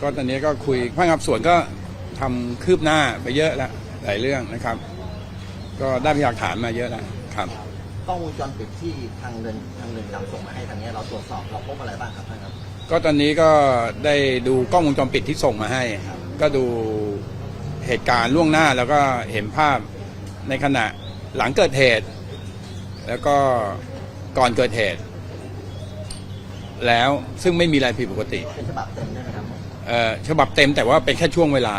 ก็ตอนนี้ก็คุยพนักงานสอบสวนก็ทำคืบหน้าไปเยอะแล้วหลายเรื่องนะครับ ก็ได้พยานหลักฐานมาเยอะแล้วครับกล้องวงจรปิดที่ทางเรือนทางเรือนจำส่งมาให้ทางเนี้ยเราตรวจสอบเราพบอะไรบ้างครับท่านครับ ก็ตอนนี้ก็ได้ดูกล้องวงจรปิดที่ส่งมาให้ ก็ดูเหตุการณ์ล่วงหน้าแล้วก็เห็นภาพในขณะหลังเกิดเหตุ แล้วก็ก่อนเกิดเหตุ แล้วซึ่งไม่มีอะไรผิดปกติเป็นฉบับเต็มด้วยนะครับผม เอ่อฉบับเต็มแต่ว่าเป็นแค่ช่วงเวลา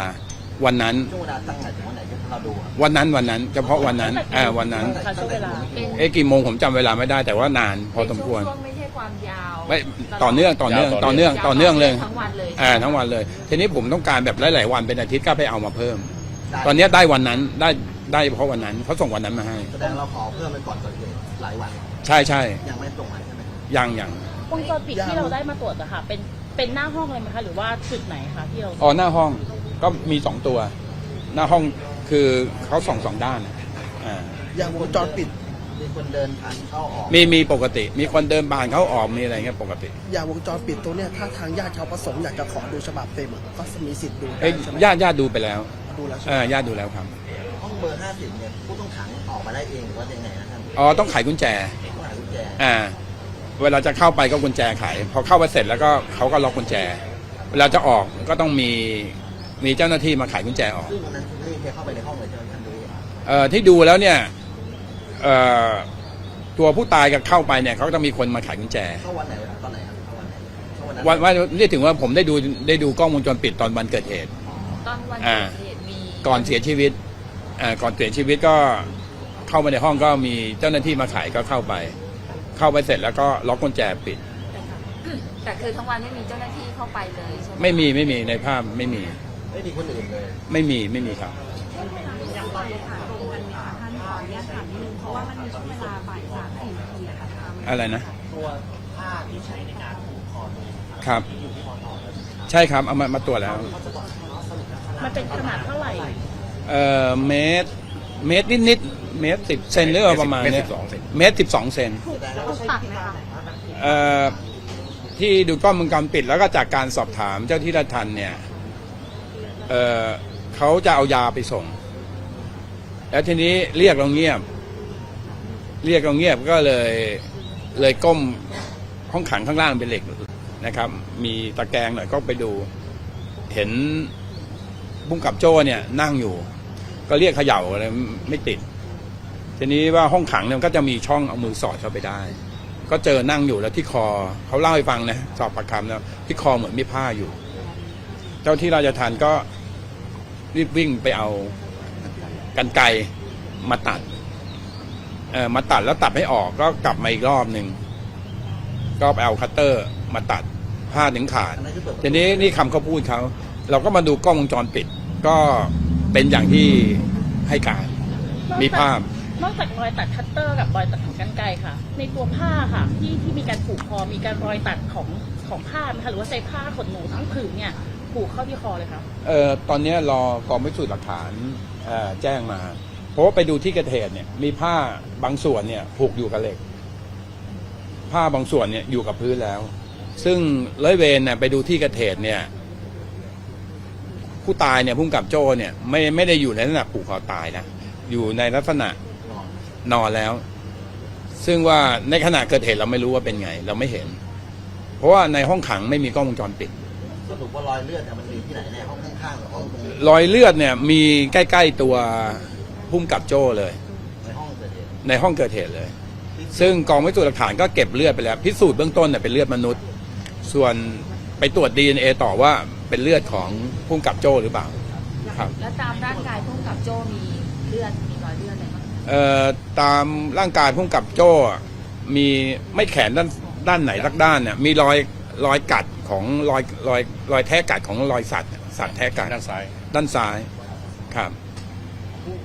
วันนั้น ช่วงเวลาตั้งแต่ถึงวันไหนที่เราดูครับวันนั้นวันนั้นเฉพาะวันนั้นเออวันนั้น ค่ะช่วงเวลาเอ๊ะกี่โมงผมจำเวลาไม่ได้แต่ว่านานพอสมควรช่วงไม่ใช่ความยาวไม่ต่อเนื่องต่อเนื่องต่อเนื่องต่อเนื่องเลยทั้งวันเลยอ่าทั้งวันเลย ทีนี้ผมต้องการแบบหลาย ๆ วันเป็นอาทิตย์ก็ไปเอามาเพิ่ม ได้ตอนนี้ได้วันนั้นได้ได้เฉพาะวันนั้นเขาส่งวันนั้นมาให้ แสดงเราขอเพิ่มไปก่อนเกิดเหตุหลายวัน ใช่ใช่ยังไม่ส่งมาใช่ไหมครับยังยังวงจรปิดที่เราได้มาตรวจอะค่ะ เป็น เป็นหน้าห้องเลยไหมคะหรือว่าจุดไหนคะที่เราอ๋อหน้าห้องก็มีสองตัว หน้าห้องคือเขาส่องสองด้านอ่าอย่างวงจรปิด มีคนเดินผ่านเข้าออก มีมีปกติ มีคนเดินผ่านเขาออกมีอะไรเงี้ยปกติอย่างวงจรปิดตัวเนี้ยถ้าทางญาติเขาประสงค์อยากจะขอดูฉบับเต็มอะก็มีสิทธิ์ดูได้เอ้ยใช่ไหมญาติญาติดูไปแล้วดูแล้วใช่ไหมเออญาติดูแล้วครับห้องเบอร์50เนี่ยผู้ต้องขังออกมาได้เองหรือว่ายังไงนะท่านอ๋อต้องไขกุญแจต้องหากุญแจ อ่า เวลาจะเข้าไปก็กุญแจไขพอเข้าไปเสร็จแล้วก็เขาก็ล็อกกุญแจ เวลาจะออกก็ต้องมีมีเจ้าหน้าที่มาไขกุญแจออกซึ่งวันนั้นไม่มีใครเข้าไปในห้องเลยใช่ไหมท่านดูเองเอ่อที่ดูแล้วเนี่ยเอ่อตัวผู้ตายกับเข้าไปเนี่ยเขาก็จะมีคนมาไขกุญแจ เข้าวันไหนตอนไหนครับเข้าวันไหนเข้าวันนั้นวันว่าเรียกถึงว่าผมได้ดูได้ดูกล้องวงจรปิดตอนวันเกิดเหตุ ตอนวันอ่าเกิดเหตุมีก่อนเสียชีวิตอ่าก่อนเสียชีวิตก็เข้ามาในห้องก็มีเจ้าหน้าที่มาไขก็เข้าไป เข้าไปเสร็จแล้วก็ล็อกกุญแจปิด แต่คือทั้งวันไม่มีเจ้าหน้าที่เข้าไปเลยใช่ไหมไม่มีไม่มีในภาพไม่มี ไม่มีคนอื่นเลย ไม่มีไม่มีครับ อย่างตอนที่ถามตรงกันค่ะท่านขออนุญาตถามนิดนึงเพราะว่ามันมีช่วงเวลาบ่ายสามสี่นาทีอะค่ะทางอะไรนะ ตัวผ้าที่ใช้ในการผูกคอตัวเองครับใช่ครับเอามามาตรวจแล้วมันเป็นขนาดเท่าไหร่ เอ่อเมตรเมตรนิดนิดๆ เมตรสิบเซนหรือว่าประมาณเนี้ยเมตรสิบสองเซน ถูกตัดไหมคะเอ่อที่ดูกล้องวงจรปิดแล้วก็จากการสอบถามเจ้าที่ราชทันเนี่ยเอ่อเขาจะเอายาไปส่ง แล้วทีนี้เรียกเราเงียบ เรียกเราเงียบก็เลยเลยก้มห้องขังข้างล่างเป็นเหล็กนะครับ มีตะแกรงหน่อยก็ไปดู เห็นบุ้งกับโจ้เนี่ยนั่งอยู่ ก็เรียกเขย่าอะไรไม่ติด ทีนี้ว่าห้องขังเนี่ยมันก็จะมีช่องเอามือสอดเข้าไปได้ ก็เจอนั่งอยู่แล้วที่คอเขาเล่าให้ฟังนะสอบปากคำแล้วที่คอเหมือนมีผ้าอยู่ เจ้าที่ราชทันก็รีบวิ่งไปเอากันไกรมาตัดเออมาตัดแล้วตัดไม่ออกก็กลับมาอีกรอบหนึ่งก็ไปเอาคัตเตอร์มาตัดผ้าถึงขาดอันนั้นคือเปิดทีนี้นี่คำเขาพูดเขาเราก็มาดูกล้องวงจรปิด ก็เป็นอย่างที่ให้การมีภาพ นอกจากรอยตัดคัตเตอร์กับรอยตัดของกรรไกรค่ะ ในตัวผ้าค่ะ ที่ที่มีการผูกคอมีการรอยตัดของของผ้าไหมคะหรือว่าใช้ผ้าขนหนูทั้งผืนเนี่ยผูกเข้าที่คอเลยค่ะเอ่อตอนนี้รอกองพิสูจน์หลักฐานเอ่อแจ้งมา เพราะว่าไปดูที่เกระเทศเนี่ยมีผ้าบางส่วนเนี่ยผูกอยู่กับเหล็ก ผ้าบางส่วนเนี่ยอยู่กับพื้นแล้ว ซึ่งร้อยเวรเนี่ยไปดูที่เกระเทศเนี่ยผู้ตายเนี่ยพุ่งกับโจ้เนี่ยไม่ไม่ได้อยู่ในลักษณะผูกคอตายนะอยู่ในลักษณะ นอนนอนแล้ว ซึ่งว่าในขณะเกิดเหตุเราไม่รู้ว่าเป็นไง เราไม่เห็น เพราะว่าในห้องขังไม่มีกล้องวงจรปิดสรุปว่ารอยเลือดเนี่ยมันมีที่ไหนแน่ห้องข้างๆหรือห้องตรงนี้รอยเลือดเนี่ยมีใกล้ ๆตัวพุ่มกับโจ้เลย ในห้องเกิดเหตุในห้องเกิดเหตุเลย ซึ่งกองพิสูจน์หลักฐานก็เก็บเลือดไปแล้ว พิสูจน์เบื้องต้นเนี่ยเป็นเลือดมนุษย์ ส่วนไปตรวจ DNA ต่อว่าเป็นเลือดของพุ่มกับโจ้หรือเปล่า ครับ แล้วตามร่างกายพุ่งกับโจมีเลือด ตามร่างกายพุ่มกับโจ้อะมีไม่แขนด้านด้านไหนสักด้านเนี่ยมีรอยรอยกัดของรอยรอยรอยแท้กัดของรอยสัตว์อะสัตว์แท้กัดด้านซ้ายด้านซ้ายครับผู้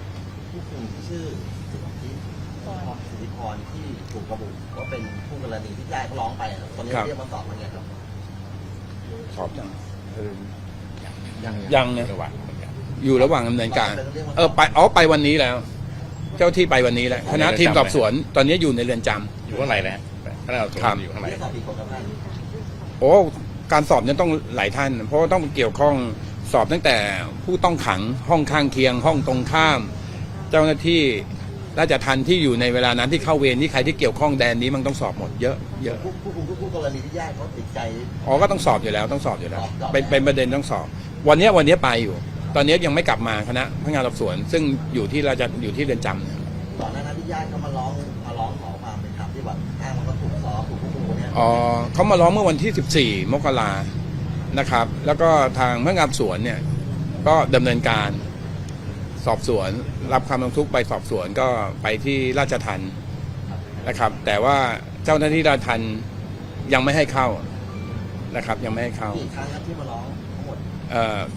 ผู้คุมชื่อสิทธิพรสิทธิพรที่ถูกระบุว่าเป็นผู้กรณีที่ญาติเขาร้องไปอะตอนนี้ครับเรียกมาสอบมันไงครับสอบยังเออยังยังเนี่ยระหว่างเหมือนกันอยู่ระหว่างดำเนินการ เออไปอ๋อไปวันนี้แล้วเจ้าที่ไปวันนี้แล้วคณะทีมสอบสวนตอนนี้อยู่ในเรือนจำ อยู่ข้างในนะฮะพนักงานสอบสวนครับอยู่ข้างในเรียกสอบอีกคนครับท่านโอ้การสอบเนี่ยต้องหลายท่าน เพราะว่าต้องเกี่ยวข้องสอบตั้งแต่ผู้ต้องขังห้องข้างเคียง ห้องตรงข้าม เจ้าหน้าที่ราชทันที่อยู่ในเวลานั้นที่เข้าเวรที่ใครที่เกี่ยวข้องแดนนี้มันต้องสอบหมดเยอะเยอะ ผู้ผู้คุมทุกผู้กรณีที่ญาติเขาติดใจ อ๋อก็ต้องสอบอยู่แล้วต้องสอบอยู่แล้วสอบสอบเป็นเป็นประเด็นต้องสอบ วันเนี้ยวันเนี้ยไปอยู่ ตอนเนี้ยยังไม่กลับมาคณะพนักงานสอบสวน ซึ่งอยู่ที่เราจะอยู่ที่เรือนจำเนี่ยก่อนหน้านั้นที่ญาติเขามาร้องมาร้องขอความเป็นธรรมที่แบบอ้างว่าเขาถูกสอบถูกผู้คุมคนเนี้ยอ๋อเขามาร้องเมื่อวันที่ 14 มกรานะครับ แล้วก็ทางพนักงานสอบสวนเนี่ยก็ดำเนินการสอบสวน รับคำร้องทุกข์ไปสอบสวนก็ไปที่ราชทันนะครับ แต่ว่าเจ้าหน้าที่ราชทันยังไม่ให้เข้านะครับ ยังไม่ให้เข้า กี่ครั้งครับที่มาร้องทั้งหมดเอ่อ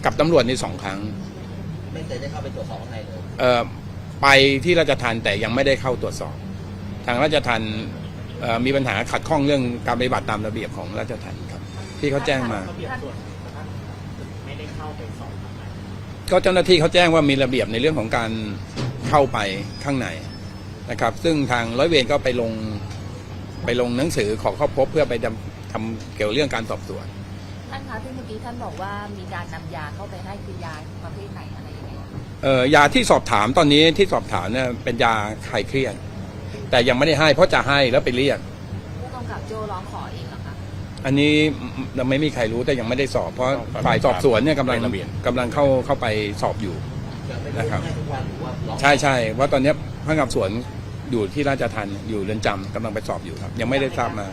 กับตำรวจในสองครั้ง ไม่เคยได้เข้าไปตรวจสอบข้างในเลยเอ่อไปที่ราชทันแต่ยังไม่ได้เข้าตรวจสอบ ทางราชทันเอ่อมีปัญหาขัดข้องเรื่องการปฏิบัติตามระเบียบของราชทันครับ ที่เขาแจ้งมาก็เจ้าหน้าที่เขาแจ้งว่ามีระเบียบในเรื่องของการเข้าไปข้างในนะครับ ซึ่งทางร้อยเวรก็ไปลงไปลงหนังสือขอเข้าพบเพื่อไปดำทำเกี่ยวเรื่องการสอบสวน ท่านคะที่เมื่อกี้ท่านบอกว่ามีการนำยาเข้าไปให้คือยาประเภทไหนอะไรยังไงอะเอ่อยาที่สอบถามตอนนี้ที่สอบถามเนี่ยเป็นยาคลายเครียดแต่ยังไม่ได้ให้เพราะจะให้แล้วไปเรียกผู้กำกับโจร้องขอเองเหรอคะอันนี้เราไม่มีใครรู้แต่ยังไม่ได้สอบ เพราะฝ่ายสอบสวนเนี่ยกำลังกำลังเข้าเข้าไปสอบอยู่จะไม่นะครับให้ทุกวันหรือว่าร้องใช่ใช่ว่าตอนเนี้ยพนักงานสอบสวนอยู่ที่ราชทันอยู่เรือนจำกำลังไปสอบอยู่ครับ ยังไม่ได้ทราบมา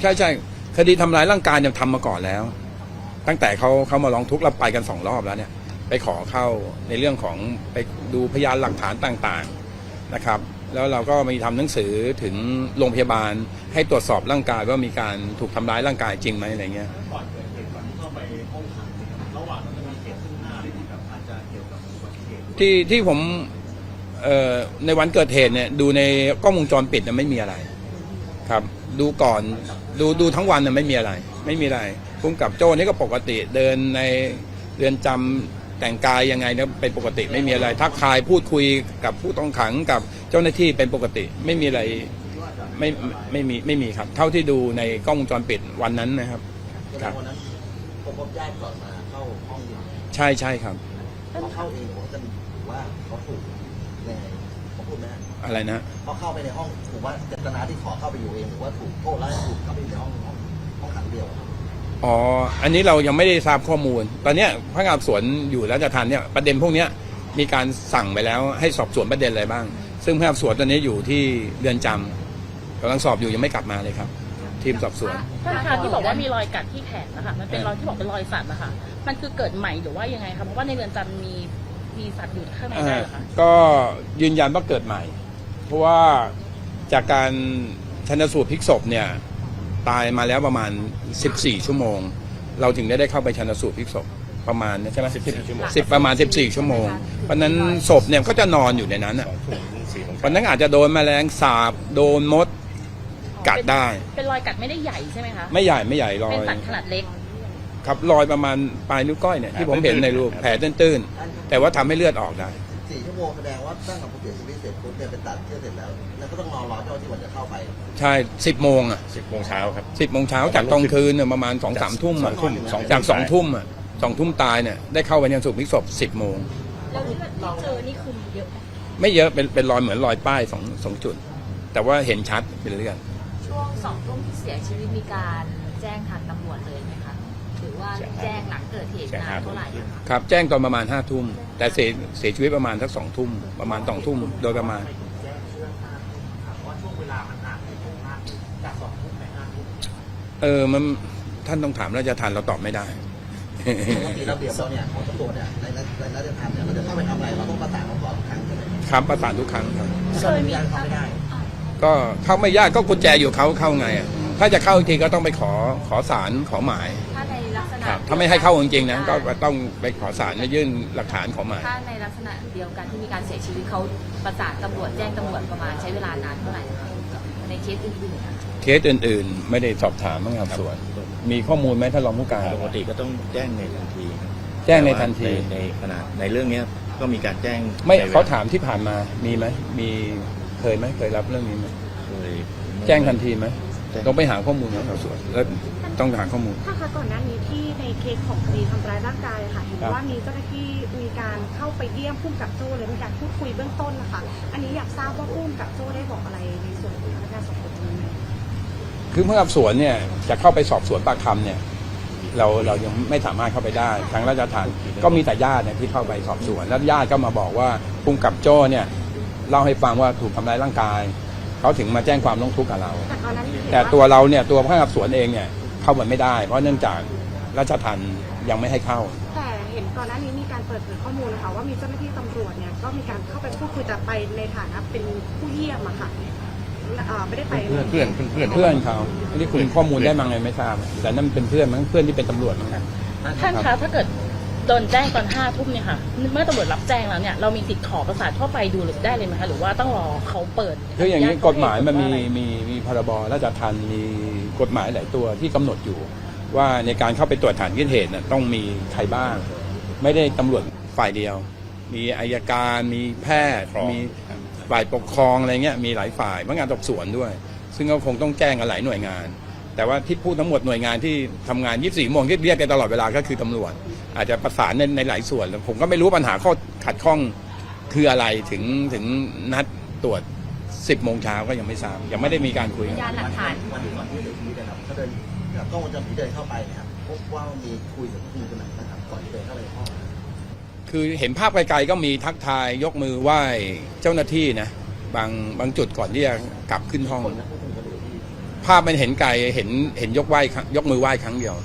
ใช่ใช่คดีทำร้ายร่างกายเนี่ยทำมาก่อนแล้ว ตั้งแต่เขาเขามาร้องทุกข์เราไปกันสองรอบแล้วเนี่ย ไปขอเข้าในเรื่องของไปดูพยานหลักฐานต่างๆนะครับ แล้วเราก็มีทำหนังสือถึงโรงพยาบาลให้ตรวจสอบร่างกายว่ามีการถูกทำร้ายร่างกายจริงไหมอะไรเงี้ยที่ที่ผมเอ่อในวันเกิดเหตุเนี่ยดูในกล้องวงจรปิดเนี่ยไม่มีอะไรครับ ดูก่อน ดูดูทั้งวันเนี่ยไม่มีอะไร ไม่มีอะไรพุ่งกับโจ้นี่ก็ปกติเดินในเรือนจำแต่งกายยังไงเนี่ยเป็นปกติไม่มีอะไร ทักทายพูดคุยกับผู้ต้องขังกับเจ้าหน้าที่เป็นปกติไม่มีอะไรไม่ไม่มีไม่มีครับ เท่าที่ดูในกล้องวงจรปิดวันนั้นนะครับแสดงวันนั้นผมพบญาติก่อนมาเข้าห้องอยู่ใช่ใช่ครับเขาเข้าเองผมจะถือว่าเขาถูกยังไง อะไรนะเขาเข้าไปในห้องถูกว่าเจตนาที่ขอเข้าไปอยู่เองหรือว่าถูกโทษแล้วให้ถูกเข้าไปอยู่ในห้องห้องห้องขังเดียวอ๋ออันนี้เรายังไม่ได้ทราบข้อมูล ตอนเนี้ยพนักงานสอบสวนอยู่แล้วจะทันเนี่ยประเด็นพวกเนี้ยมีการสั่งไปแล้วให้สอบสวนประเด็นอะไรบ้าง ซึ่งพนักงานสอบสวนตอนนี้อยู่ที่เรือนจำกำลังสอบอยู่ยังไม่กลับมาเลยครับ ทีมสอบสวน ท่านคะที่บอกว่ามีรอยกัดที่แขนนะคะมันเป็นรอยที่บอกเป็นรอยสัตว์นะคะมันคือเกิดใหม่หรือว่ายังไงคะเพราะว่าในเรือนจำมีมีสัตว์อยู่ข้างในได้เหรอคะ ก็ยืนยันว่าเกิดใหม่ เพราะว่าจากการชันสูตรพลิกศพเนี่ยตายมาแล้วประมาณ 14 ชั่วโมง เราถึงได้ได้เข้าไปชันสูตรพลิกศพประมาณเนี่ยใช่ไหม14ชั่วโมงสิบประมาณ 14 ชั่วโมง เพราะฉะนั้นศพเนี่ยก็จะนอนอยู่ในนั้นอะเพราะฉะนั้นอาจจะโดนแมลงสาบโดนมดกัดได้ เป็นรอยกัดไม่ได้ใหญ่ใช่ไหมคะ ไม่ใหญ่ไม่ใหญ่รอเป็นยสัตว์ขนาดเล็ก ครับรอยประมาณปลายนิ้วก้อยเนี่ยที่ผมเห็นในรูปแผลตื้นๆแต่ว่าทำให้เลือดออกได้สี่ชั่ว โมงแสดงว่าตั้งแต่ผู้เสียชีวิตเสร็จปุ๊บเนี่ยไปตัดเชือกเสร็จแล้ว แล้วก็ต้องรอรอเจ้าที่วันจะเข้าไปใช่สิบโมงอะสิบโมงเช้าครับ สิบโมงเช้าจากตอนคืนเนี่ยประมาณสองสามทุ่มสออะงทุ่มสองทุ่ม จากสองทุ่มอะสองทุ่มตายเนี่ยได้เข้าไปยังสุขมิกศพสิบโมง แล้วที่เจอนี่คือเยอะไหมไม่เยอะเป็นเป็นรอยเหมือนรอยป้ายสองสองจุด แต่ว่าเห็นชัดเป็นเลือดช่วงสองทุ่มที่เสียชีวิตมีการแจ้งทางตำร ว่าแจ้งหลังเกิดเหตุนานเท่าไหร่อะคะครับแจ้งตอนประมาณห้าทุ่มแต่เสียเสียชีวิตประมาณสักสองทุ่มประมาณสองทุ่มโดยประมาณ เออมันท่านต้องถามราชทันเราตอบไม่ได้ ปกติระเบียบเราเนี่ยของตำรวจเนี่ยในในในราชทัณฑ์เนี่ยเราจะเข้าไปทำอะไรเราต้องประสานเขาก่อนทุกครั้งใช่ไหมครับประสานทุกครั้งครับ เคยมีการเข้าไม่ได้ ก็เข้าไม่ยากก็กุญแจอยู่เขาเข้าไงอะถ้าจะเข้าอีกทีก็ต้องไปขอขอสารขอหมาย ถ้าในลักษณะ ครับถ้าไม่ให้เข้าจริงๆนะก็ต้องไปขอสารมายื่นหลักฐานขอหมายถ้าในลักษณะเดียวกันที่มีการเสียชีวิตเขาประสานตำรวจแจ้งตำรวจประมาณใช้เวลานานเท่าไหร่คะในเคสอื่นๆอะเคสอื่นๆ ไม่ได้สอบถามบ้างครับส่วน มีข้อมูลไหมถ้าลองผู้การปกติก็ต้องแจ้งในทันที แจ้งในทันทีแต่ว่าในในขณะในเรื่องเนี้ยก็มีการแจ้งไม่ในวลเขาถามที่ผ่านมามีไหมมีเคยไหมเคยรับเรื่องนี้ไหมเคยไม่แจ้งทันทีไหมแจ้งต้องไปหาข้อมูลของสอบสวนแล้ว ต้องหาข้อมูล ถ้าคะก่อนหน้านี้ที่ในเคสของคดีทำร้ายร่างกายอะค่ะเห็นครับว่ามีเจ้าหน้าที่มีการเข้าไปเยี่ยมพุ่มกับโจ้เลยมีการพูดคุยเบื้องต้นนะคะอันนี้อยากทราบว่าพุ่มกับโจ้ได้บอกอะไรในส่วนของพนักงานสอบสวนตรงนี้ไหมคือเมื่อสอบสวนเนี่ยจะเข้าไปสอบสวนปากคำเนี่ยเราเรายังไม่สามารถเข้าไปได้ทางราชทัณฑ์ก็มีแต่ญาติเนี่ยที่เข้าไปสอบสวน แล้วญาติก็มาบอกว่าภูมิกับโจ้เนี่ยเล่าให้ฟังว่าถูกทำร้ายร่างกาย เขาถึงมาแจ้งความร้องทุกข์กับเรา แต่ตอนนั้นเห็นแต่ว่าตัวเราเนี่ยตัวพนักงานสอบสวนเองเนี่ย เข้าไปไม่ได้ เพราะเนื่องจากราชทัณฑ์ยังไม่ให้เข้า แต่เห็นก่อนหน้านี้มีการเปิดเผยข้อมูลนะคะว่ามีเจ้าหน้าที่ตำรวจเนี่ยก็มีการเข้าไปพูดคุยแต่ไปในฐานะเป็นผู้เยี่ยมอะค่ะเอ่อไม่ได้ไปเพื่อนเพื่อนเพื่อนเพื่อนเพื่อนเขาอันนี้คุณข้อมูลได้มาไงไม่ทราบแต่นั่นเป็นเพื่อนมั้งเพื่อนที่เป็นตำรวจมั้งท่านคะถ้าเกิด โดนแจ้งตอนห้าทุ่มเนี่ยค่ะเมื่อตำรวจรับแจ้งแล้วเนี่ยเรามีสิทธิ์ขอประสานเข้าไปดูหรือได้เลยไหมคะหรือว่าต้องรอเขาเปิดคืออย่างนี้ญติกฎหมายมันมีหรือว่าอะไรมีมีพรบราชทัณฑ์มีกฎหมายหลายตัวที่กำหนดอยู่ ว่าในการเข้าไปตรวจฐานที่เหตุน่ะต้องมีใครบ้าง ไม่ได้ตำรวจฝ่ายเดียว มีอายการมีแพทย์ปกครองมีฝ่ายปกครองอะไรเงี้ยมีหลายฝ่ายพนักงานสอบสวนด้วย ซึ่งก็คงต้องแจ้งกันหลายหน่วยงาน แต่ว่าที่พูดทั้งหมดหน่วยงานที่ทำงาน 24โมงที่เรียกกันตลอดเวลาก็คือตำรวจ อาจจะประสานในในหลายส่วน ผมก็ไม่รู้ปัญหาข้อขัดข้องคืออะไรถึงถึงนัดตรวจ 10โมงเช้าก็ยังไม่ทราบยังไม่ได้มีการคุยพกันยานหลักฐาน วันที่ก่อนที่เสียชีวิตนะครับเขาเดินกล้องวงจรปิดเดินเข้าไปนะครับพบว่ามีคุยกับผู้หญิงคนไหนนะครับก่อนที่เดินเข้าไปในห้องคือเห็นภาพไกลๆก็มีทักทายยกมือไหว้เจ้าหน้าที่นะบางบางจุดก่อนที่จะกลับขึ้นห้องคนนะผู้คุมกระดูกที่ภาพมันเห็นไกลเห็นเห็นยกไหว้ครั้งยกมือไหว้ครั้งเดียว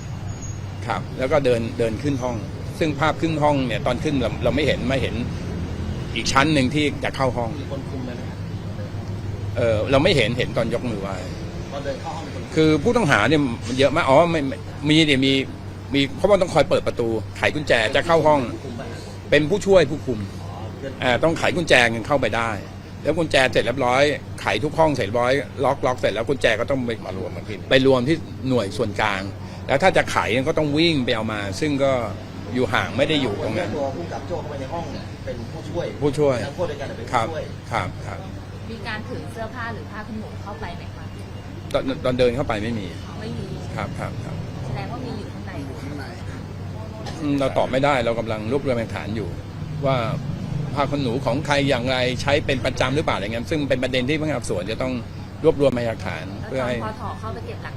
ครับแล้วก็เดินเดินขึ้นห้อง ซึ่งภาพขึ้นห้องเนี่ยตอนขึ้นเราเราไม่เห็นไม่เห็นอีกชั้นหนึ่งที่จะเข้าห้อง มีคนคุมไหมนะครับเออเราไม่เห็นเห็นตอนยกมือไหว้ ตอนเดินเข้าห้องมีคนคุมคือผู้ต้องหาเนี่ยมันเยอะมากอ๋อไม่ไม่มีเนี่ยมีมีเพราะว่าต้องคอยเปิดประตูไขกุญแจจะเข้าห้อง คุมไปเป็นผู้ช่วยผู้คุมอ๋อเพื่อนอ่าต้องไขกุญแจเงินเข้าไปได้ แล้วกุญแจเสร็จเรียบร้อยไขทุกห้องเสร็จเรียบร้อยล็อกล็อกเสร็จแล้วกุญแจก็ต้องไปมารวมกันที่ไปรวมที่หน่วยส่วนกลาง แล้วถ้าจะไขก็ต้องวิ่งไปเอามา ซึ่งก็อยู่ห่างไม่ได้อยู่ตรงนั้นตัวผู้กำกับโจ้เข้าไปในห้องเนี่ยเป็นผู้ช่วยผู้ช่วยทั้งโทษด้วยกันแต่เป็นครับผู้ช่วยครับครับมีการถือเสื้อผ้าหรือผ้าขนหนูเข้าไปไหมคะตอนตอนเดินเข้าไปไม่มีไม่มีครับครับครับแสดงว่ามีอยู่ข้างในข้างในอืมเราตอบไม่ได้เรากำลังรวบรวมหลักฐานอยู่ ว่าผ้าขนหนูของใครอย่างไรใช้เป็นประจำหรือเปล่าอะไรเงี้ยซึ่งเป็นประเด็นที่พนักงานสอบสวนจะต้องรวบรวมพยานหลักฐานแล้วเพื่อตอนให้พอถอเข้าไปเก็บหลัก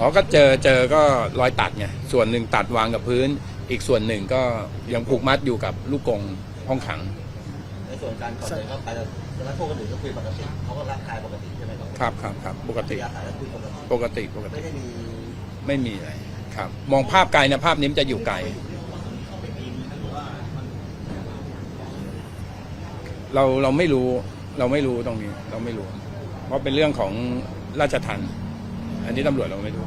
อ๋อก็เจอเจอก็รอยตัดไงส่วนหนึ่งตัดวางกับพื้น อีกส่วนหนึ่งก็ยังผูกมัดอยู่กับลูกกรงห้องขัง ในส่วนการก่อนเดินเข้าไปแล้วแล้วพวกคนอื่นก็คุยปกติเขาก็รักทายปกติใช่ไหมครับครับครับครับปกติ อาศัยแล้วคุยปกติปกติปกไม่ติได้มีไม่มีอะไรครับ มองภาพไกลนะภาพนี้มันจะอยู่ไกล เราเราไม่รู้เราไม่รู้ตรงนี้ เราไม่รู้ เพราะเป็นเรื่องของราชทัณฑ์ อันนี้ตำรวจเราไม่รู้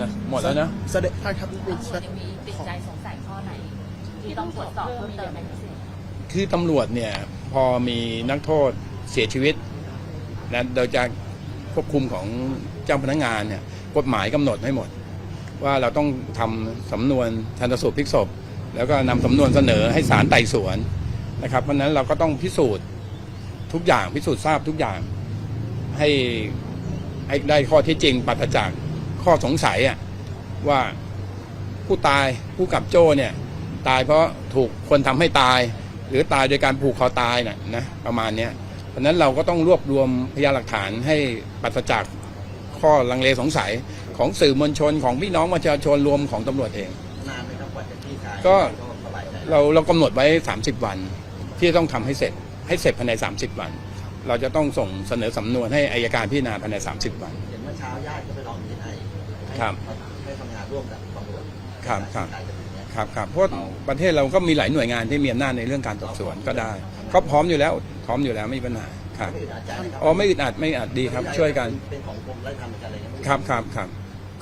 นะหมดแล้วนะเสด็จท่านครับตำรวจยังมีติดใจสงสัยข้อไหน ที่ต้องตรวจสอบเพิ่มเติมเป็นพิเศษคือตำรวจเนี่ยพอมีนักโทษเสียชีวิตนะโดยจะควบคุมของเจ้าพนักงานเนี่ยกฎหมายกำหนดให้หมด ว่าเราต้องทำสำนวนชันสูตรพลิกศพ แล้วก็นำสำนวนเสนอให้ศาลไต่สวนนะครับเพราะฉะนั้นเราก็ต้องพิสูจน์ทุกอย่างพิสูจน์ทราบทุกอย่างให้ ให้ได้ข้อเที่จริงปราศจากข้อสงสัยอะว่าผู้ตายผู้กับโจ้เนี่ยตายเพราะถูกคนทำให้ตาย หรือตายโดยการผูกคอตายน่ะนะประมาณเนี้ยเพราะฉะนั้นเราก็ต้องรวบรวมพยานหลักฐานให้ปราศจากข้อลังเลสงสัยของสื่อมวลชนของพี่น้องประชาชนรวมของตำรวจเองนานไหมครับกว่าจะที่คลายก็สบายใจเราเรากำหนดไว้ 30 วันที่ต้องทำให้เสร็จให้เสร็จภายใน 30 วัน เราจะต้องส่งเสนอสำนวนให้อายการพิจารณาภายใน 30 วัน เห็นเมื่อเช้าญาติก็ไปร้องนี้ให้ให้ครับให้ทำงานร่วมกับตำรวจครับครับในกาคดีเนี้ยครับครับเพราะประเทศเราก็มีหลายหน่วยงานที่มีอำนาจในเรื่องการสอบสวนก็ได้ก็พร้อมอยู่แล้วพร้อมอยู่แล้วไม่มีปัญหาครับไม่อึดอัดใจนะครับอ๋อไม่อึดอัดไม่อึดอัดดีครับ ช่วยกันเป็นของกรมไร่ทำเหมือนกันอะไรเงี้ยครับครับครับ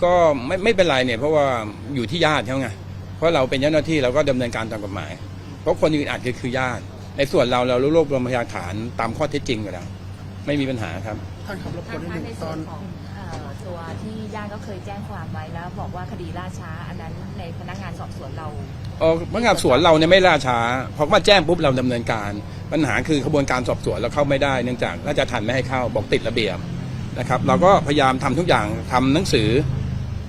ก็ไม่ไม่เป็นไรเนี่ยเพราะว่าอยู่ที่ญาติเขาไงเพราะเราเป็นเจ้าหน้าที่เราก็ดำเนินการตามกฎหมาย เพราะคนอื่นอาจคือคือญาติ ในส่วนเราเรารวบรวมพยานฐานตามข้อเท็จจริงอยู่แล้ว ไม่มีปัญหาครับ ท่านครับรบกท่าวนนนิดคะหนึ่งตอนในส่วนของเอ่อตัวที่ญาติก็เคยแจ้งความไว้แล้ว บอกว่าคดีล่าช้าอันนั้นในพนักงานสอบสวนเรา เออพนักงานสอบสวนเราเนี่ยไม่ล่าช้าพอมาแจ้งปุ๊บเราดำเนินการ ปัญหาคือขบวนการสอบสวนเราเข้าไม่ได้เนื่องจากราชทัณฑ์ไม่ให้เข้าบอกติดระเบียบนะครับเราก็พยายามทำทุกอย่างทำหนังสือ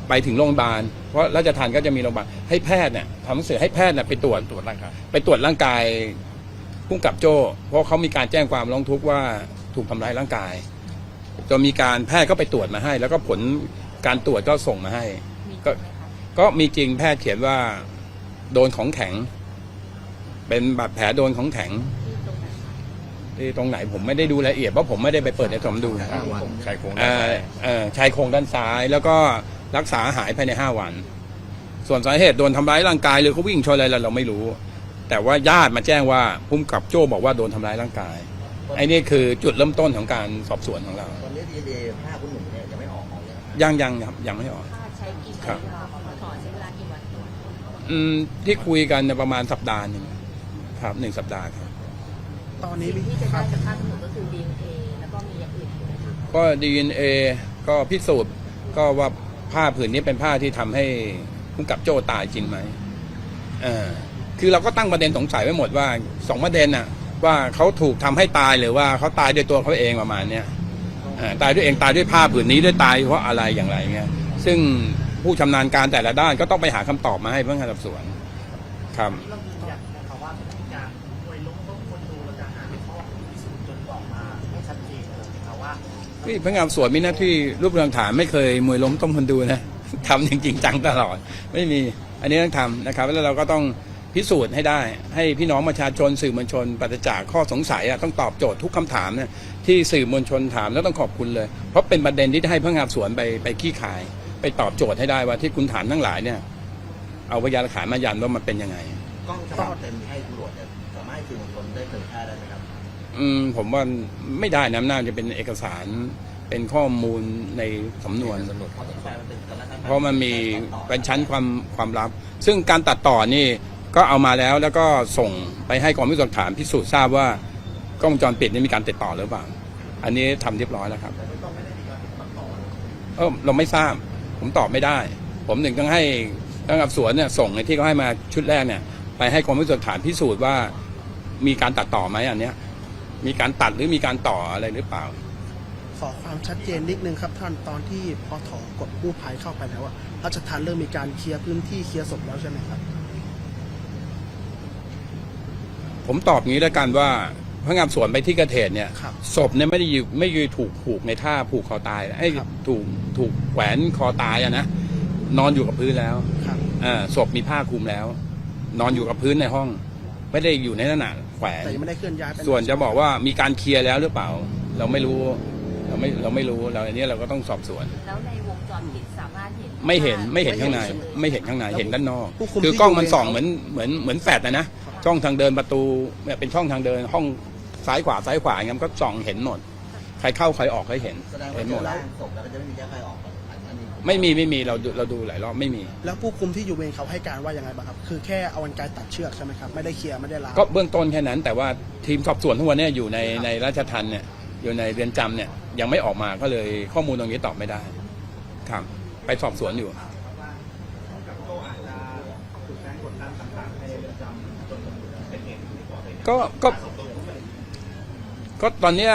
ไปถึงโรงพยาบาล เพราะราชทัณฑ์ก็จะมีโรงพยาบาลให้แพทย์เนี่ยทำหนังสือให้แพทย์เนี่ยไปตรวจตรวจร่างกายไปตรวจร่างกาย พุ่งกับโจ้เพราะเขามีการแจ้งความร้องทุกข์ว่าถูกทำร้ายร่างกายจนมีการแพทย์ก็ไปตรวจมาให้ แล้วก็ผลการตรวจก็ส่งมาให้มีก็ไหมคะก็มีจริงแพทย์เขียนว่า โดนของแข็ง เป็นบาดแผลโดนของแข็งที่ตรงไหนคะที่ตรงไหนผมไม่ได้ดูรายละเอียดเพราะผมไม่ได้ไปเปิดในสมดูห้าวันชายโครงเอ่ได้อเอ่อชายโครงด้านซ้าย แล้วก็รักษาหายภายในห้าวัน ส่วนสาเหตุโดนทำร้ายร่างกายหรือเขาวิ่งชนอะไรเราเราไม่รู้ แต่ว่าญาติมาแจ้งว่าพุ่มกับโจ้บอกว่าโดนทำร้ายร่างกายไอ้นี่คือจุดเริ่มต้นของการสอบสวนของเราตอนนี้ดีเอผ้าคุณหนุ่มเนี่ยยังไม่ออกมาเลยนะครับยังยังครับยังไม่ออกถ้าใช้กี่ครัวันบเวลาของถอนใช้เวลากี่วันตรวจอืมที่คุยกันเนี่ยประมาณสัปดาห์หนึ่งครับหนึ่งสัปดาห์ครับ ตอนนี้สิ่งที่จะได้จากข้างถนนก็คือ DNA แล้วก็มีอย่างอื่นอีกไหมคะก็ DNA ก็พิสูจน์ก็ว่าผ้าผืนนี้เป็นผ้าที่ทำให้ผู้กำกับโจ้ตายจริงไหมเออ คือเราก็ตั้งประเด็นสงสัยไว้หมดว่าสองประเด็นน่ะว่าเขาถูกทำให้ตายหรือว่าเขาตายด้วยตัวเขาเองประมาณเนี้ยเอ่อตายด้วยเองตายด้วยผ้าผืนนี้ด้วยตายเพราะอะไรอย่างไรเงี้ยซึ่งผู้ชำนาญการแต่ละด้านก็ต้องไปหาคำตอบมาให้พนักงานสอบสวนครับเรายืนยันนะคะว่าจะมีการมวยล้มต้องคนดูเราจะหาข้อพิสูจน์จนออกมาให้ชัดเจนเลยนะคะว่าพี่พนักงานสอบสวนมีหน้าที่รวบรวมหลักฐานไม่เคยมวยล้มต้มคนดูนะทำจริงๆจังตลอด ไม่มี อันนี้ต้องทำนะครับ แล้วเราก็ต้อง พิสูจน์ให้ได้ ให้พี่น้องประชาชนสื่อมวลชนปราศจากข้อสงสัยอะต้องตอบโจทย์ทุกคำถามเนี่ยที่สื่อมวลชนถามแล้วต้องขอบคุณเลย เพราะเป็นประเด็นที่ให้พนักงานสอบสวนไปไปขี้ขาย ไปตอบโจทย์ให้ได้ว่าที่คุณถามทั้งหลายเนี่ยเอาพยานหลักฐานมายันว่ามันเป็นยังไงกล้องฉบับเต็มให้ตำรวจเนี่ยสามารถให้สื่อมวลชนได้เผยแพร่ได้ไหมครับอืมผมว่าไม่ได้นะน่าจะเป็นเอกสารเป็นข้อมูลในสำนวนเพราะต้องแปลมันเป็นแต่ละขั้นตอเพราะมันมีเป็นชั้นความความลับ ซึ่งการตัดต่อนี่ ก็เอามาแล้วแล้วก็ส่งไปให้กองพิสูจน์หลักฐานพิสูจน์ทราบว่ากล้องวงจรปิดนี่มีการติดต่อหรือเปล่า อันนี้ทำเรียบร้อยแล้วครับเออเราไม่ทราบ ผมตอบไม่ได้ ผมหนึ่งต้องให้ตั้งกับสวนเนี่ยส่งไอ้ที่เขาให้มาชุดแรกเนี่ย ไปให้กองพิสูจน์หลักฐานพิสูจน์ว่ามีการตัดต่อไหมอันเนี้ย มีการตัดหรือมีการต่ออะไรหรือเปล่า ขอความชัดเจนนิดนึงครับท่านตอนที่พอถอกดกู้ภัยเข้าไปแล้วอะราชทันเริ่มมีการเคลียร์พื้นที่เคลียร์ศพแล้วใช่ไหมครับ ผมตอบอย่างนี้แล้วกันว่าพนักงานสวนไปที่เกระเทศเนี่ยครับศพเนี่ยไม่ได้อยู่ไม่ได้ถูกผูกในท่าผูกคอตายไอ้ยครับ ถูกถูกแขวนคอตายอะนะนอนอยู่กับพื้นแล้วครับเอ่าศพมีผ้าคลุมแล้ว นอนอยู่กับพื้นในห้อง ไม่ได้อยู่ในขนาดแขวน แต่ยังไม่ได้เคลื่อนย้ายไปไหส่วนจะบอกว่ามีการเคลียร์แล้วหรือเปล่า เราไม่รู้ เราไม่เราไม่รู้เราอันนี้เราก็ต้องสอบสวน แล้วในวงจรปิดสามารถเห็นไม่เห็นว่าไม่เห็นข้างในลยไม่เห็นข้างในเห็นด้านนอกผู้คุมคือที่กล้องมันอยู่ส่องในเหมือนเหมือนเหมือนแฟลชนะนะ ช่องทางเดินประตูเนี่ยเป็นช่องทางเดินห้องซ้ายขวาซ้ายขวาอย่างเงี้ยมันก็ส่องเห็นหมดใครเข้าใครออกให้เห็นแสดงว่าเห็นหเจมอดร่างศพแล้วก็จะไม่มีแยกใครออกอันนี้ไม่มีไม่มีเราดูเราดูหลายรอบไม่มี แล้วผู้คุมที่อยู่เวรเขาให้การว่ายังไงบ้างครับ คือแค่เอากรรไกรตัดเชือกใช่ไหมครับ ไม่ได้เคลียร์ไม่ได้ล้าง ก็เบื้องต้นแค่นั้น แต่ว่าทีมสอบสวนทุกวันเนี้อยู่ในในราชทันเนี่ยอยู่ในเรือนจำเนี่ยยังไม่ออกมาก็เลยข้อมูลตรงนี้ตอบไม่ได้ครับไปสอบสวนอยู่ ก็ก็ ก็ตอนเนี้ย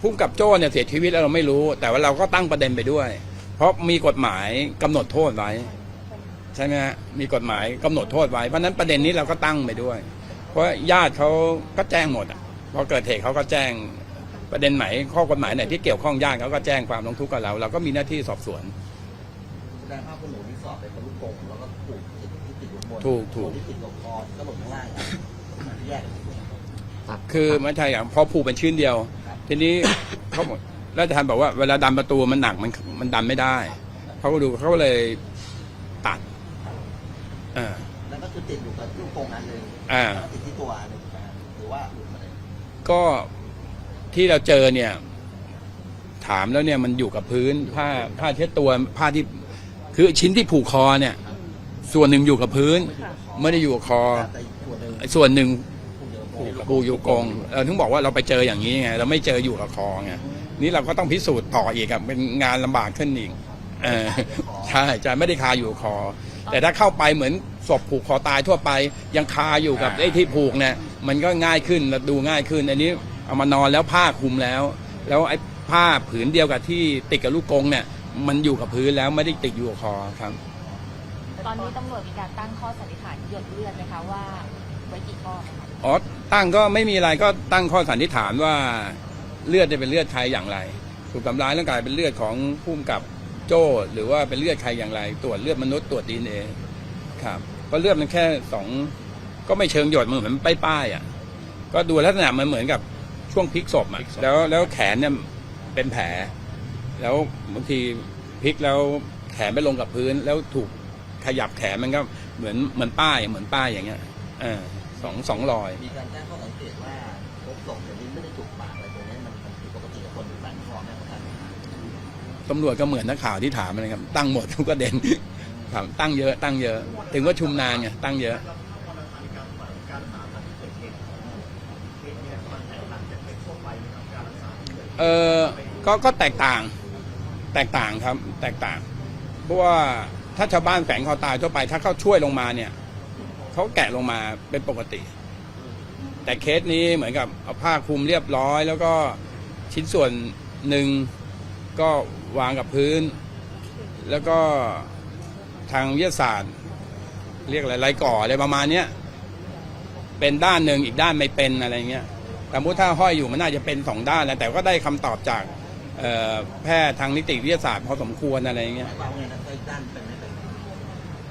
พุ่มกับโจ้เนี่ยเสียชีวิตแล้วเราไม่รู้ แต่ว่าเราก็ตั้งประเด็นไปด้วย เพราะมีกฎหมายกำหนดโทษไว้ ใช่ไหมฮะมีกฎหมายกำหนดโทษไว้เพราะฉะนั้นประเด็นนี้เราก็ตั้งไปด้วย เพราะญาติเขาก็แจ้งหมดอะพอเกิดเหตุเขาก็แจ้งประเด็นไหนข้อกฎหมายไหนที่เกี่ยวข้องญาติเขาก็แจ้งความร้องทุกข์กับเรา เราก็มีหน้าที่สอบสวน แสดงภาพคุณหนูที่สอบเป็นลูกกงแล้วก็ผูกติดที่ติดอยู่บนถูกถูก ที่ติดกับคอก็หล่นข้างล่าง แยก คือไม่ใช่อย่างพอผูกเป็นชิ้นเดียว ทีนี้ เขาบอกราชทันบอกว่าเวลาดันประตูมันหนักมันมันดันไม่ได้ เขาก็ดูเขาก็เลยตัดอ่าแล้วก็คือติดอยู่กับลูกกงอันหนึ่งอ่าแล้วก็ติดที่ตัวอันหนึ่งนะฮะหรือว่าหลุดมาเลยก็ที่เราเจอเนี่ย ถามแล้วเนี่ยมันอยู่กับพื้นผ้าผ้าเช็ดตัวผ้าที่คือชิ้นที่ผูกคอเนี่ย ส่วนหนึ่งอยู่กับพื้นค่ะไม่ได้อยู่กับคอแต่อีก ส่วนหนึ่งไอ้ส่วนหนึ่งผูกอยู่กับผูกอยู่กรงเออถึงบอกว่าเราไปเจออย่างนี้ไงเราไม่เจออยู่กับคอไงนี่เราก็ต้องพิสูจน์ต่ออีกอะเป็นงานลำบากขึ้นอีกเออใช่จะไม่ได้คาอยู่กับคอ แต่ถ้าเข้าไปเหมือนศพผูกคอตายทั่วไป ยังคาอยู่กับไอ้ที่ผูกเนี่ยมันก็ง่ายขึ้นและดูง่ายขึ้น อันนี้เอามานอนแล้วผ้าคลุมแล้ว แล้วไอ้ผ้าผืนเดียวกับที่ติดกับลูกกรงเนี่ย มันอยู่กับพื้นแล้วไม่ได้ติดอยู่กับคอครับตอนนี้ตำรวจมีการตั้งข้อสันนิษฐานหยดเลือดไหมคะว่า ไว้กี่ข้อไหมคะอ๋อตั้งก็ไม่มีอะไรก็ตั้งข้อสันนิษฐานว่าเลือดจะเป็นเลือดใครอย่างไร ถูกทำร้ายร่างกายเป็นเลือดของผู้กำกับโจ้หรือว่าเป็นเลือดใครอย่างไร ตรวจเลือดมนุษย์ตรวจดีเอครับเพราะเลือดมันแค่สองก็ไม่เชิงหยดมันเหมือนป้ายๆอะ ก็ดูลักษณะมันเหมือนกับช่วงพลิกศพอะแล้วแล้วแขนเนี่ยเป็นแผล แล้วบางทีพลิกแล้วแขนไม่ลงกับพื้นแล้วถูกขยับแขนมันก็เหมือนเหมือนป้ายเหมือนป้ายอย่างเงี้ย เออสองสองรอย มีการแจ้งข้อสังเกตว่าพบศพอย่างนี้ไม่ได้ถูกปากอะไรตรงนี้มันมันผิดปกติกับคนแฝงคอไหมครับท่านตำรวจก็เหมือนนักข่าวที่ถามนะครับ ตั้งหมดทุกประเด็น ถามตั้งเยอะ ตั้งเยอะ ถึงว่าชุมนานไงตั้งเยอะ เออก็ก็แตกต่าง แตกต่างครับ แตกต่าง เพราะว่าถ้าชาวบ้านแฝงคอตายทั่วไป ถ้าเขาช่วยลงมาเนี่ย เขาแกะลงมาเป็นปกติ แต่เคสนี้เหมือนกับเอาผ้าคลุมเรียบร้อย แล้วก็ชิ้นส่วนหนึ่งก็วางกับพื้น แล้วก็ทางวิทยาศาสตร์ เรียกอะไรไรก่ออะไรประมาณเนี้ยเป็นด้านหนึ่งอีกด้านไม่เป็นอะไรเงี้ยแต่มุติถ้าห้อยอยู่มันน่าจะเป็นสองด้านแล้วแต่ก็ได้คำตอบจากแพทย์ทางนิติวิทยาศาสตร์พอสมควรอะไรเงี้ย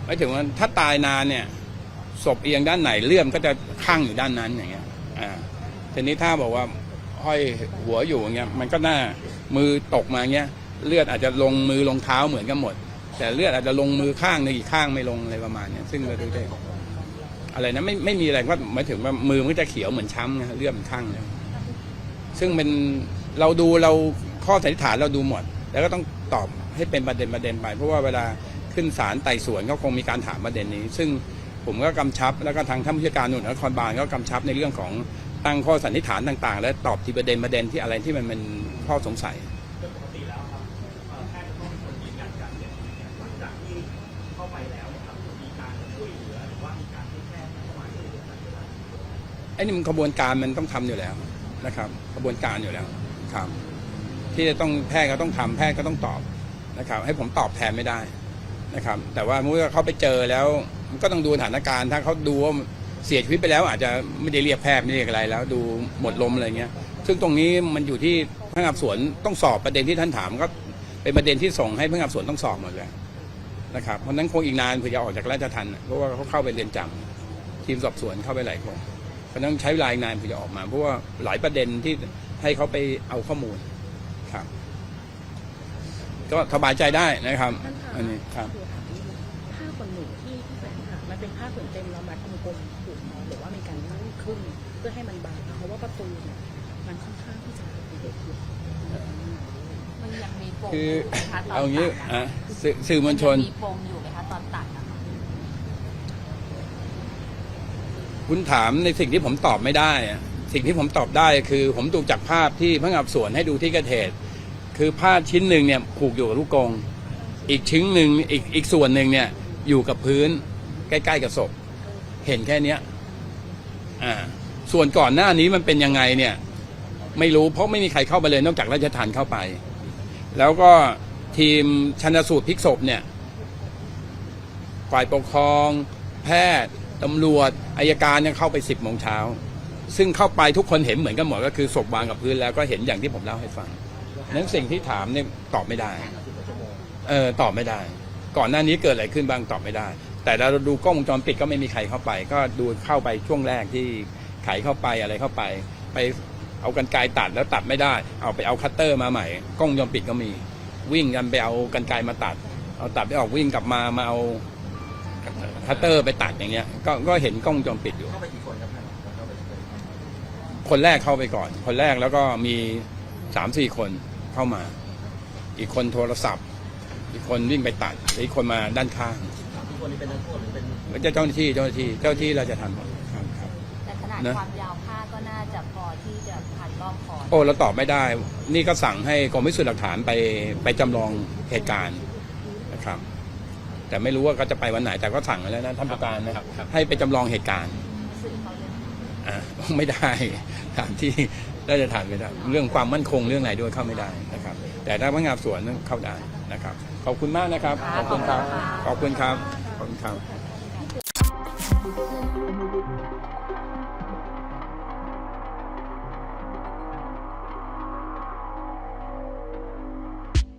ไม่ถึงว่าถ้าตายนานเนี่ย ศพเอียงด้านไหนเลื่อมก็จะข้างอยู่ด้านนั้นอย่างเงี้ยอ่าทีนี้ถ้าบอกว่าห้อยหัวอยู่อย่างเงี้ยมันก็น่ามือตกมาเงี้ยเลือดอาจจะลงมือลงเท้าเหมือนกันหมด แต่เลือดอาจจะลงมือข้างหนึงอีกข้างไม่ลงอะไรประมาณเนี้ยซึ่งเราดูได้อะไรนะไม่ไม่มีอะไรก็หมายถึงว่ามือมันจะเขียวเหมือนช้ำไงเลือดมันข้างเลยซึ่งเป็นเราดูเราข้อสันนิษฐานเราดูหมด แล้วก็ต้องตอบให้เป็นประเด็นประเด็นไป เพราะว่าเวลาขึ้นศาลไต่สวนก็คงมีการถามประเด็นนี้ ซึ่ง ผมก็กำชับแล้วก็ทางท่านผู้จัดการหน่วยนครบาลก็กำชับในเรื่องของตั้งข้อสันนิษฐานต่างๆ และตอบที่ประเด็นประเด็นที่อะไรที่มันเป็นข้อสงสัยไอ้นี่มันกระบวนการมันต้องทำอยู่แล้วนะครับกระบวนการอยู่แล้วครับที่จะต้องแพทย์ก็ต้องทำแพทย์ก็ต้องตอบนะครับ ให้ผมตอบแทนไม่ได้นะครับ แต่ว่าเมื่อเขาไปเจอแล้ว มันก็ต้องดูสถานการณ์ถ้าเขาดูว่าเสียชีวิตไปแล้ว อาจจะไม่ได้เรียกแพทย์ไม่ได้เรียกอะไรแล้ว ดูหมดลมอะไรเงี้ย ซึ่งตรงนี้มันอยู่ที่พนักงานสวนต้องสอบประเด็นที่ท่านถามก็เป็นประเด็นที่ส่งให้พนักงานสวนต้องสอบหมดเลยนะครับเพราะนั้นคงอีกนานเพื่อจะออกจากราชทันเพราะว่าเขาเข้าไปเรียนจำทีมสอบสวนเข้าไปหลายคนเพราะนั้นใช้เวลาอีกนานเพื่อจะออกมา เพราะว่าหลายประเด็นที่ให้เขาไปเอาข้อมูลครับ ก็สบายใจได้นะครับ อันนี้ครับถ้าขนหนูที่ที่แฝงค่ะ มันเป็นผ้าขนเต็มแล้วมัดกลมๆผูกเนาะหรือว่ามีการนั่งขึ้นเพื่อให้มันบางเพราะว่าประตูเนี่ยมันค่อนข้างที่จะเป็นเด็กอยู่มันยังมีปมคือยู่ไหมคะตอนเอางี้ตัดะอะสื่อสื่อมวลชนมีปมอยู่ไหมคะตอนตัดนะคะคุณถามในสิ่งที่ผมตอบไม่ได้อะสิ่งที่ผมตอบได้คือ ผมดูจากภาพที่พนักงานสอบสวนให้ดูที่เกิดเหตุคือผ้าชิ้นหนึ่งเนี่ยผูกอยู่กับลูกกรงอีกชิ้นหนึ่งอีกอีกส่วนหนึ่งเนี่ยอยู่กับพื้น ใกล้ๆกับศพ เห็นแค่เนี้ยอ่าส่วนก่อนหน้านี้มันเป็นยังไงเนี่ย ไม่รู้เพราะไม่มีใครเข้าไปเลยนอกจากราชทันเข้าไป แล้วก็ทีมชันสูตรพลิกศพเนี่ยฝ่ายปกครอง แพทย์ตำรวจอายการเนี่ยเข้าไปสิบโมงเช้าซึ่งเข้าไปทุกคนเห็นเหมือนกันหมดก็คือศพวางกับพื้นแล้วก็เห็นอย่างที่ผมเล่าให้ฟังนั้นสิ่งที่ถามเนี่ยตอบไม่ได้ เออตอบไม่ได้ ก่อนหน้านี้เกิดอะไรขึ้นบ้างตอบไม่ได้ แต่เราดูกล้องวงจรปิดก็ไม่มีใครเข้าไป ก็ดูเข้าไปช่วงแรกที่ไขเข้าไปอะไรเข้าไป ไปเอากันไกตัดแล้วตัดไม่ได้ เอาไปเอาคัตเตอร์มาใหม่ กล้องวงจรปิดก็มี วิ่งกันไปเอากันไกมาตัด เอาตัดไม่ออกวิ่งกลับมามาเอาคัตเตอร์ไปตัดอย่างเงี้ย ก็ก็เห็นกล้องวงจรปิดอยู่ เข้าไปกี่คนครับท่านเข้าไปกี่คนคนแรกเข้าไปก่อน คนแรกแล้วก็มีสามสี่คนเข้ามา อีกคนโทรศัพท์ อีกคนวิ่งไปตัด อีกคนมาด้านข้าง คนนี้เป็นนักโทษหรือเป็นแล้วเจ้าหน้าที่เจ้าหน้าที่เจ้าหน้าที่เราจะทันหมดครับครับ แต่ขนาดนะ ความยาวผ้าก็น่าจะพอที่จะพันรอบคอโอ้เราตอบไม่ได้ นี่ก็สั่งให้กรมพิสูจน์หลักฐานไปไปจำลองเหตุการณ์นะครับ แต่ไม่รู้ว่าเขาจะไปวันไหนแต่ก็สั่งไว้แล้วนะท่านผู้การนะครับให้ไปจำลองเหตุการณ์สื่อเขาเลยอ่าไม่ได้ถามที่ราชทานไม่ได้เรื่องความมั่นคงเรื่องไหนด้วยเข้าไม่ได้นะครับ แต่ถ้าพนักงานสอบสวนเข้าได้นะครับ ขอบคุณมากนะครับขอบคุณครับขอบคุณครับ ขอบคุณครับ